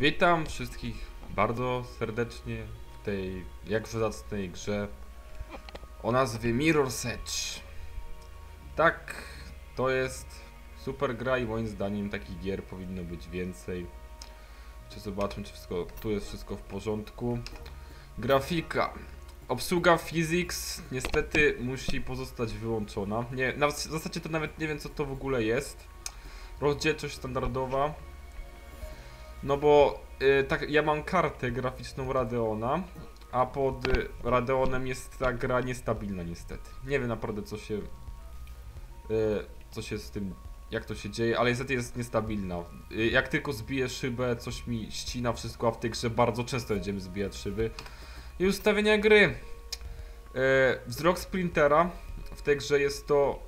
Witam wszystkich bardzo serdecznie w tej jakże zacnej grze o nazwie Mirror's Edge. Tak, to jest super gra i moim zdaniem takich gier powinno być więcej. Czy zobaczmy, czy wszystko, tu jest wszystko w porządku. Grafika. Obsługa physics niestety musi pozostać wyłączona. Nie, w zasadzie to nawet nie wiem co to w ogóle jest. Rozdzielczość standardowa. No bo y, tak, ja mam kartę graficzną Radeona, a pod y, Radeonem jest ta gra niestabilna niestety. Nie wiem naprawdę co się y, co się z tym jak to się dzieje, ale niestety jest niestabilna. Y, jak tylko zbiję szybę, coś mi ścina wszystko, a w tej grze bardzo często będziemy zbijać szyby. I ustawienia gry. Y, wzrok sprintera w tej grze jest to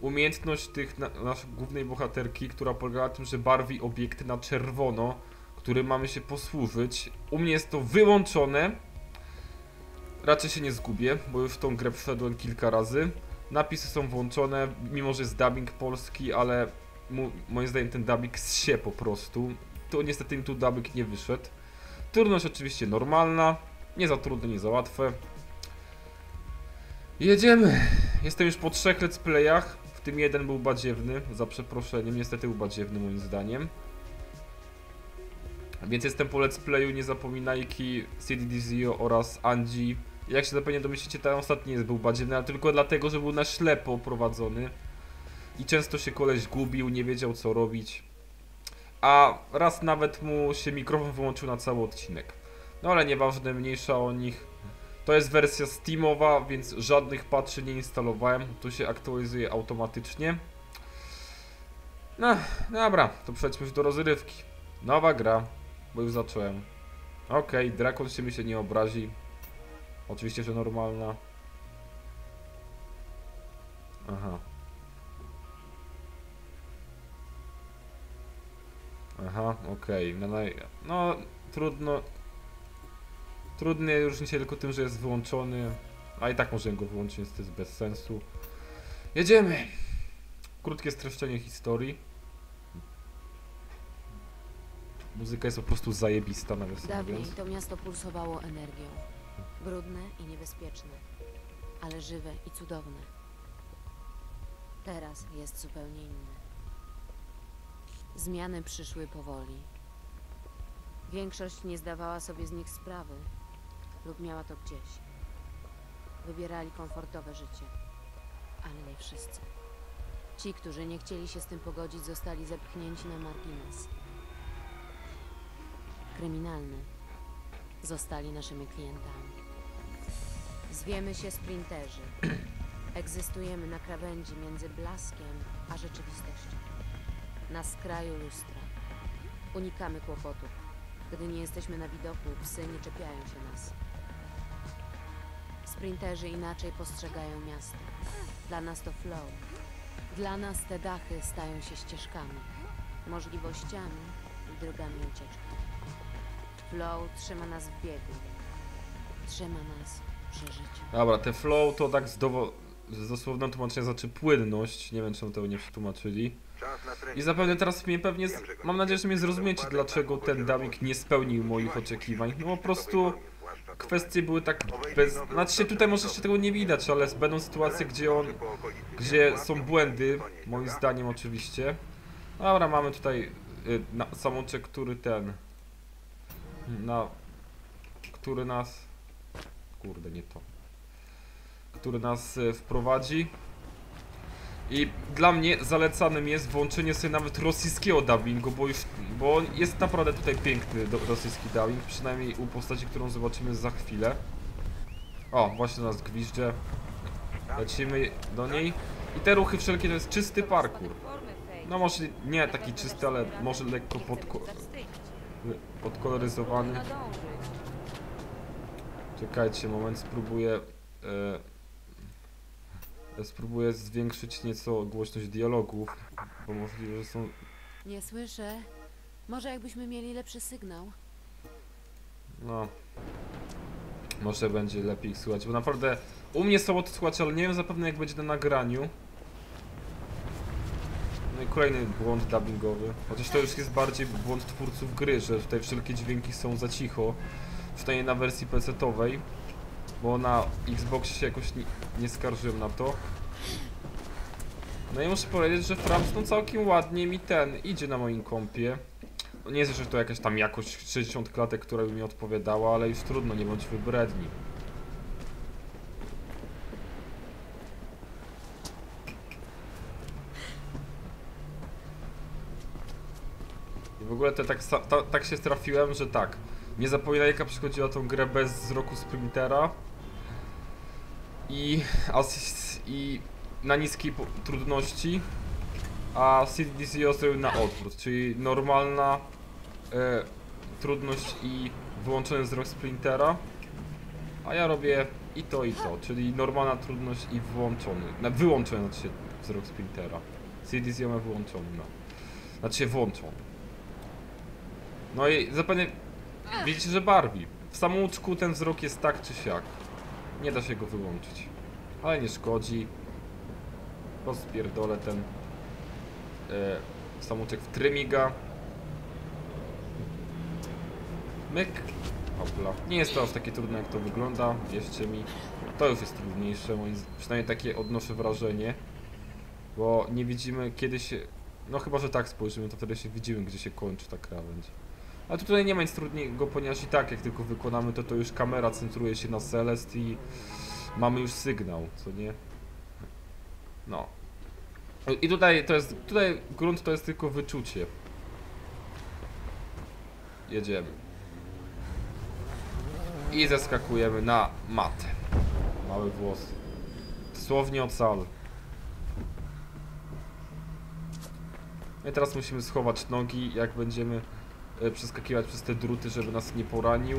umiejętność tych na, naszej głównej bohaterki, która polega na tym, że barwi obiekty na czerwono, którym mamy się posłużyć. U mnie jest to wyłączone. Raczej się nie zgubię, bo już w tą grę wszedłem kilka razy. Napisy są włączone, mimo że jest dubbing polski, ale moim zdaniem ten dubbing się po prostu. Tu niestety tu dubbing nie wyszedł. Trudność oczywiście normalna, nie za trudne, nie za łatwe. Jedziemy! Jestem już po trzech let's playach, w tym jeden był badziewny, za przeproszeniem, niestety był badziewny moim zdaniem. Więc jestem po let's playu, nie zapominajki, CD Dizio oraz Angie. Jak się zapewne domyślicie, ten ostatni jest był badziewny, ale tylko dlatego, że był na ślepo prowadzony. I często się koleś gubił, nie wiedział co robić. A raz nawet mu się mikrofon wyłączył na cały odcinek. No ale nieważne, mniejsza o nich. To jest wersja Steamowa, więc żadnych patchy nie instalowałem. Tu się aktualizuje automatycznie. No, dobra, to przejdźmy już do rozrywki. Nowa gra, bo już zacząłem. Okej, Drakon się mi się nie obrazi. Oczywiście, że normalna. Aha. Aha, okej. No, naj- no, trudno. Trudny różni się tylko tym, że jest wyłączony. A i tak możemy go wyłączyć, to jest bez sensu. Jedziemy! Krótkie streszczenie historii. Muzyka jest po prostu zajebista, nawiasem Dawniej mówiąc. to miasto pulsowało energią. Brudne i niebezpieczne, ale żywe i cudowne. Teraz jest zupełnie inne. Zmiany przyszły powoli. Większość nie zdawała sobie z nich sprawy lub miała to gdzieś. Wybierali komfortowe życie, ale nie wszyscy. Ci, którzy nie chcieli się z tym pogodzić, zostali zepchnięci na margines. Kryminalny zostali naszymi klientami. Zwiemy się sprinterzy. Egzystujemy na krawędzi między blaskiem a rzeczywistością. Na skraju lustra. Unikamy kłopotów. Gdy nie jesteśmy na widoku, psy nie czepiają się nas. Sprinterzy inaczej postrzegają miasto. Dla nas to flow. Dla nas te dachy stają się ścieżkami, możliwościami i drogami ucieczki. Flow trzyma nas w biegu. Trzyma nas przy życiu. Dobra, te flow to tak z, dowo- z dosłownym tłumaczeniem znaczy płynność. Nie wiem, czemu tego nie przetłumaczyli. I zapewne teraz mnie pewnie. Z... Mam nadzieję, że mnie zrozumiecie, dlaczego ten dubbing nie spełnił moich oczekiwań. No po prostu kwestie były tak bez. Znaczy tutaj może jeszcze tego nie widać, ale będą sytuacje, gdzie on. Gdzie są błędy, moim zdaniem oczywiście. Dobra, mamy tutaj y, na, samouczek, który ten. Na. Który nas. Kurde, nie to. Który nas y, wprowadzi. I dla mnie zalecanym jest włączenie sobie nawet rosyjskiego dubbingu, bo już, bo jest naprawdę tutaj piękny do, rosyjski dubbing, przynajmniej u postaci, którą zobaczymy za chwilę. O, właśnie nas gwizdże. Lecimy do niej. I te ruchy wszelkie to jest czysty parkour. No może nie taki czysty, ale może lekko podko podkoloryzowany. Czekajcie, moment, spróbuję... E, spróbuję zwiększyć nieco głośność dialogów, bo możliwe, że są... Nie słyszę. Może jakbyśmy mieli lepszy sygnał. no... Może będzie lepiej ich słuchać, bo naprawdę u mnie są to słuchać, ale nie wiem zapewne jak będzie na nagraniu. Kolejny błąd dubbingowy. Chociaż to już jest bardziej błąd twórców gry, że tutaj wszelkie dźwięki są za cicho. Przynajmniej na wersji PC-towej. Bo na Xboxie się jakoś nie, nie skarżyłem na to. No i muszę powiedzieć, że Fraps no całkiem ładnie mi ten idzie na moim kompie. No nie jest, że to jakaś tam jakość 60 klatek, która by mi odpowiadała, ale już trudno, nie bądź wybredni. Ogóle to tak, ta, tak się trafiłem, że tak. Nie zapominaj jaka przychodziła tą grę bez wzroku sprintera. I, i na niskiej trudności. A CDC zrobił na odwrót, czyli normalna e, trudność i wyłączony wzrok sprintera. A ja robię i to i to, czyli normalna trudność i włączony, na, wyłączony znaczy wzrok sprintera. CDC ma wyłączony, no. Znaczy włączony. No i zapewne widzicie, że Barbie. W samouczku ten wzrok jest tak czy siak. Nie da się go wyłączyć. Ale nie szkodzi. Pospierdolę ten e, samouczek w trymiga. Myk. Hopla. Nie jest to aż takie trudne jak to wygląda, wierzcie mi. To już jest trudniejsze, przynajmniej takie odnoszę wrażenie. Bo nie widzimy kiedy się... No chyba, że tak spojrzymy, to wtedy się widzimy, gdzie się kończy ta krawędź. A tutaj nie ma nic trudnego, ponieważ i tak jak tylko wykonamy to, to już kamera centruje się na Celest i mamy już sygnał, co nie? No. I tutaj to jest, tutaj grunt to jest tylko wyczucie. Jedziemy. I zeskakujemy na matę. Małe włosy. Dosłownie ocal. No i teraz musimy schować nogi, jak będziemy przeskakiwać przez te druty, żeby nas nie poranił.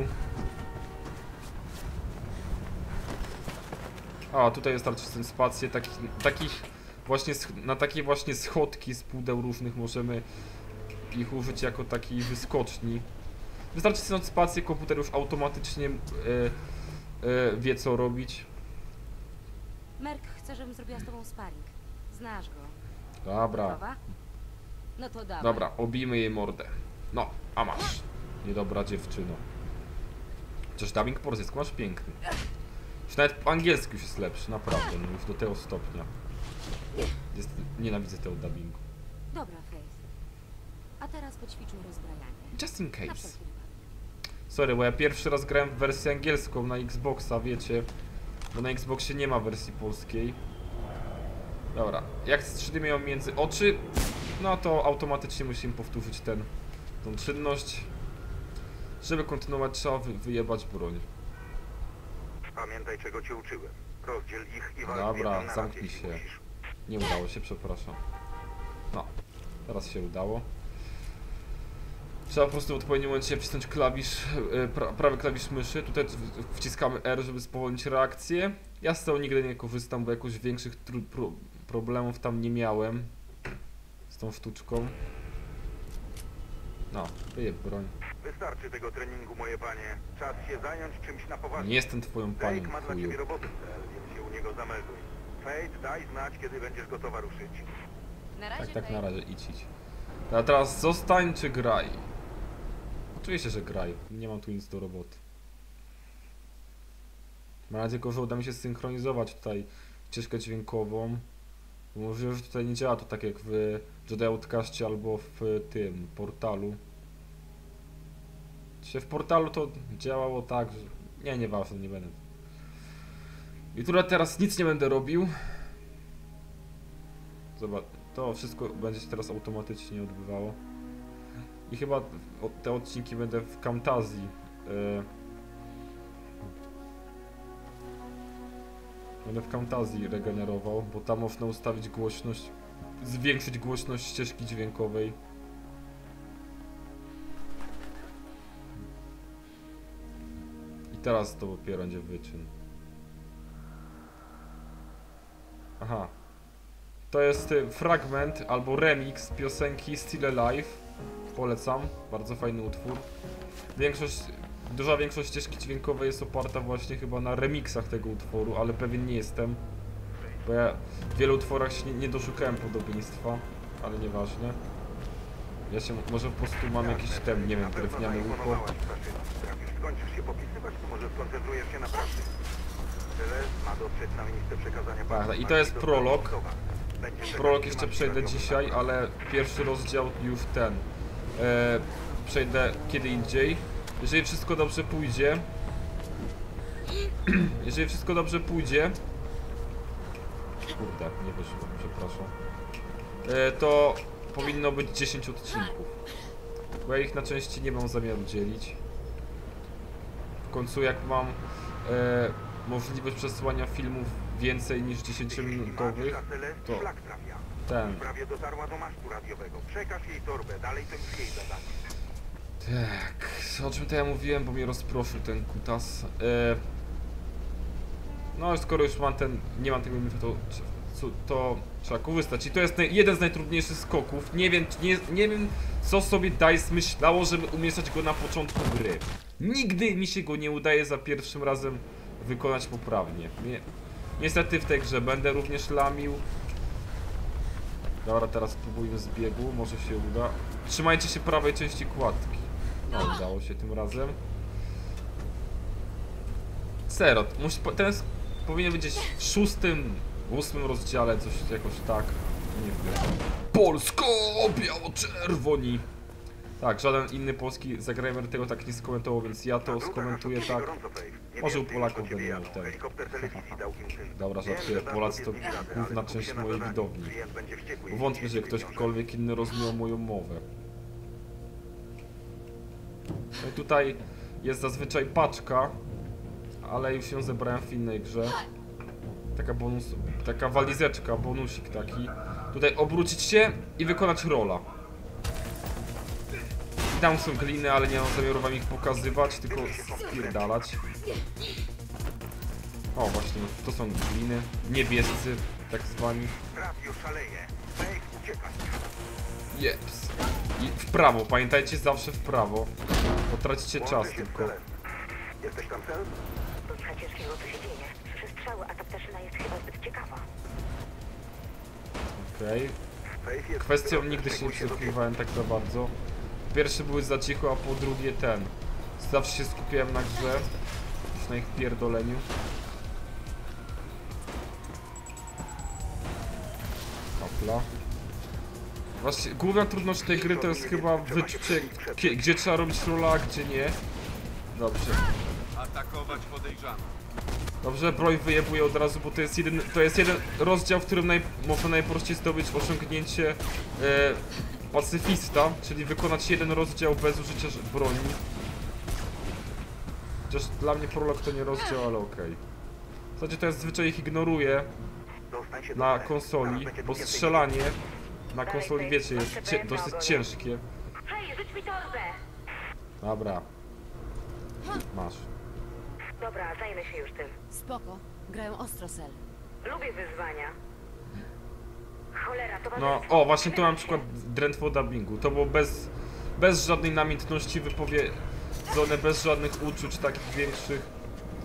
A, tutaj wystarczy ten spację, takich, takich właśnie, na takie właśnie schodki z pudeł różnych możemy ich użyć jako takiej wyskoczni. Wystarczy wcisnąć spację, komputer już automatycznie e, e, wie co robić. Merk chce, żebym zrobiła z tobą sparring. Znasz go. Dobra, Gotowa? No to dawaj. dobra, obijmy jej mordę. No, a masz. Niedobra dziewczyno. Chociaż dubbing po rosyjsku masz piękny. Już nawet po angielsku już jest lepszy, naprawdę, no już do tego stopnia. Jest, nienawidzę tego dubbingu. Dobra, Faith. A teraz poćwiczmy rozbrajanie. Just in case. Sorry, bo ja pierwszy raz grałem w wersję angielską na Xboxa, wiecie. Bo na Xboxie nie ma wersji polskiej. Dobra, jak strzelimy ją między oczy, no to automatycznie musimy powtórzyć ten, tą czynność. Żeby kontynuować, trzeba wy, wyjebać broń. Pamiętaj, czego cię uczyłem. Rozdziel ich i walcz Dobra, zamknij się. musisz. Nie udało się, przepraszam. No, teraz się udało. Trzeba po prostu w odpowiednim momencie wcisnąć klawisz, e, pra, prawy klawisz myszy. Tutaj wciskamy R, żeby spowolnić reakcję. Ja z tego nigdy nie korzystam, bo jakoś większych pro, problemów tam nie miałem z tą sztuczką. No, wyjeb broń. Wystarczy tego treningu, moje panie. Czas się zająć czymś na poważnie. Nie jestem twoją panią, Jake ma dla chuju. ciebie roboty, cel, więc się u niego zamelduj. Fate, daj znać, kiedy będziesz gotowa ruszyć. Na razie, Tak, tak, na razie, idź, idź. A teraz zostań czy graj? Oczywiście, że graj. Nie mam tu nic do roboty. Mam nadzieję, tylko, że uda mi się synchronizować tutaj ścieżkę dźwiękową. Możliwe, że tutaj nie działa to tak jak w Jedi Outcastie albo w tym portalu. Czy w portalu to działało tak, że... Nie, nieważne, nie będę. I tutaj teraz nic nie będę robił. Zobacz, to wszystko będzie się teraz automatycznie odbywało. I chyba te odcinki będę w Camtazji. e, Będę w Camtazji regenerował, bo tam można ustawić głośność, zwiększyć głośność ścieżki dźwiękowej. I teraz to dopiero będzie wyczyn. Aha, to jest y, fragment albo remix piosenki Still Alive. Polecam, bardzo fajny utwór. Większość, duża większość ścieżki dźwiękowej jest oparta właśnie chyba na remixach tego utworu, ale pewien nie jestem. Bo ja w wielu utworach się nie, nie doszukałem podobieństwa. ale nieważne. Ja się, może po prostu mam jakiś ten, nie wiem. Jak już skończysz się popisywać, to może skoncentrujesz się na pracy. Ma dotrzeć na miejsce przekazania Tak, i to jest prolog. Prolog jeszcze przejdę dzisiaj, ale pierwszy rozdział już ten. E, przejdę kiedy indziej. Jeżeli wszystko dobrze pójdzie. Jeżeli wszystko dobrze pójdzie. Kurde, nie wyszło, przepraszam. E, to powinno być 10 odcinków. Bo ja ich na części nie mam zamiaru dzielić. W końcu jak mam e, możliwość przesłania filmów więcej niż 10-minutowych, Matka Celest to ten. Prawie dotarła do masztu radiowego. Przekaż jej torbę, dalej to już jej zadanie. Tak, o czym to ja mówiłem, bo mnie rozproszył ten kutas. E, no, skoro już mam ten, nie mam tego minutu, to, co- to trzeba korzystać. I to jest jeden z najtrudniejszych skoków. Nie wiem, nie, nie wiem, co sobie DICE myślało, żeby umieszczać go na początku gry. Nigdy mi się go nie udaje za pierwszym razem wykonać poprawnie. Nie, niestety w tej grze będę również lamił. Dobra, teraz spróbujmy z biegu, może się uda. Trzymajcie się prawej części kładki. No, udało się tym razem. Serot, musi, ten powinien być gdzieś w szóstym, ósmym rozdziale, coś jakoś tak. Nie wiem. Polsko, biało-czerwoni. Tak, żaden inny polski zagramer tego tak nie skomentował, więc ja to skomentuję tak. Może u Polaków będę miał ten. Dobra, żartuję, Polacy to główna część mojej widowni. Wątpię, że wywiąże. ktokolwiek inny rozumiał moją mowę. No i tutaj jest zazwyczaj paczka, ale już ją zebrałem w innej grze. Taka bonus, taka walizeczka, bonusik taki. Tutaj obrócić się i wykonać rola. I tam są gliny, ale nie mam zamiaru wam ich pokazywać, tylko spierdalać. O właśnie, to są gliny, niebiescy, tak zwani. Jeps. I w prawo, pamiętajcie zawsze w prawo. Bo tracicie Łączę czas tylko. Jesteś tam, Cel? Słychać ciężkiego, co się dzieje. Słyszę strzały, a ta ptaszyna jest chyba zbyt ciekawa. Okej. Jest Kwestią nigdy się nie przysłuchiwałem tak za bardzo. Po Pierwsze były za cicho, a po drugie ten. Zawsze się skupiałem na grze. Już na ich pierdoleniu. Hopla. Właśnie, główna trudność tej gry to jest chyba wyczucie, gdzie trzeba robić rola, a gdzie nie. Dobrze. Atakować podejrzanych. Dobrze, broń wyjebuje od razu, bo to jest jeden, to jest jeden rozdział, w którym naj, można najprościej zdobyć osiągnięcie e, pacyfista, czyli wykonać jeden rozdział bez użycia broni. Chociaż dla mnie prolog to nie rozdział, ale okej. W zasadzie to ja zazwyczaj ich ignoruję na konsoli, bo strzelanie na konsoli, wiecie, jest cie, dosyć ciężkie. Hej, rzuć mi torbę! Dobra. Masz. Dobra, zajmę się już tym. Spoko. Grają ostro, Sel. Lubię wyzwania. Cholera, to No, o, właśnie tu mam przykład drętwo dubbingu. To było bez, bez żadnej namiętności wypowiedzone, bez żadnych uczuć takich większych.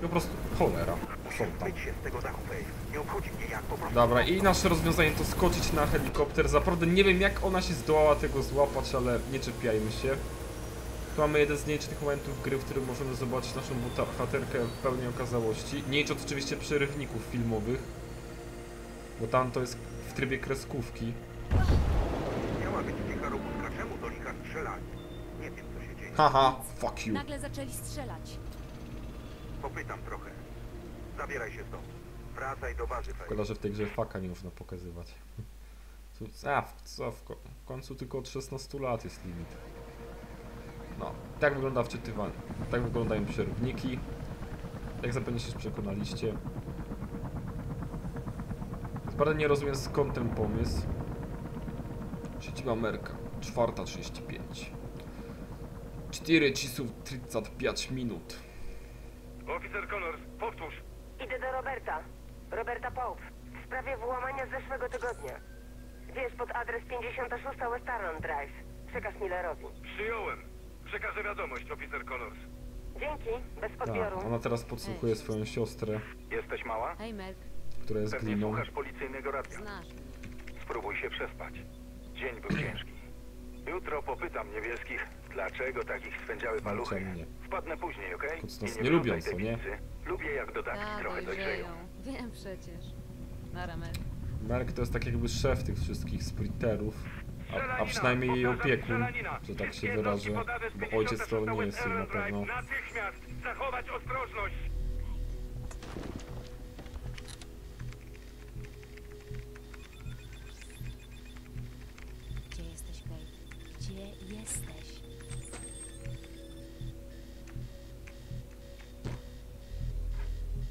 Po prostu cholera. Są tam. Wyjdź się z tego dachu, Faith. Nie obchodzi mnie jak, po prostu... Dobra, i nasze rozwiązanie to skoczyć na helikopter. Zaprawdę nie wiem jak ona się zdołała tego złapać, ale nie czepiajmy się. Tu mamy jeden z nielicznych momentów gry, w którym możemy zobaczyć naszą bohaterkę w pełnej okazałości. Nie licząc oczywiście przerywników filmowych, bo tam to jest w trybie kreskówki. Miała być cicha robótka. Czemu do licha strzelali? Nie wiem, co się dzieje. Haha, fuck you. Nagle zaczęli strzelać. Popytam trochę. Zabieraj się stąd. Wracaj do bazy. Szkoda, że w tej grze faka nie można pokazywać. A, co, w, ko- w końcu tylko od 16 lat jest limit. No, tak wygląda wczytywanie. Tak wyglądają przerywniki. Jak zapewne się przekonaliście. Bardzo nie rozumiem skąd ten pomysł. Trzeciwa Ameryka, czwarta 35. 4 czasów 35 minut. Oficer Connors, powtórz. Idę do Roberta. Roberta Pope. W sprawie włamania z zeszłego tygodnia. Wiesz, pod adres 56 West Arnon Drive. Przekaz Millerowi. Przyjąłem. Przekażę wiadomość, oficer Connors. Dzięki, bez Tak, odbioru. ona teraz podsłuchuje swoją siostrę, Jesteś mała? Hej, Merk. która jest Pewnie gliną. słuchasz policyjnego radia. Znasz mnie. Spróbuj się przespać. Dzień był ciężki. Jutro popytam niebieskich, dlaczego takich swędziały paluchy. Czemu nie? Wpadnę później, okej? Kucnąc I nie lubią, wrzucaj co tej nie? pizzy. Lubię jak dodatki trochę dojrzeją. Wiem przecież. Na. Merk to jest tak jakby szef tych wszystkich sprinterów, a, a przynajmniej jej opiekun, że tak się wyrażę, bo ojciec to nie jest jej na pewno. Natychmiast zachować ostrożność!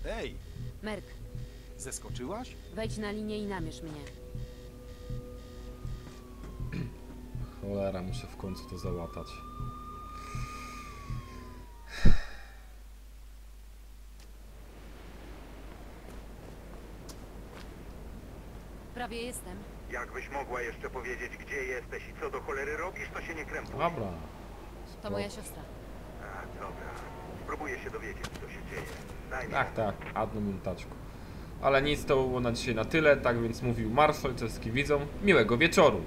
Ej, Merk, zeskoczyłaś? wejdź na linię i namierz mnie. Cholera, muszę w końcu to załatać. Prawie jestem. Jakbyś mogła jeszcze powiedzieć, gdzie jesteś i co do cholery robisz, to się nie krępuj. Dobra. To moja siostra. A, dobra. Spróbuję się dowiedzieć, co się dzieje. Tak, tak, jedną minutaczku. Ale nic, to było na dzisiaj na tyle, tak więc mówił Marszal Czeski widzom. Miłego wieczoru.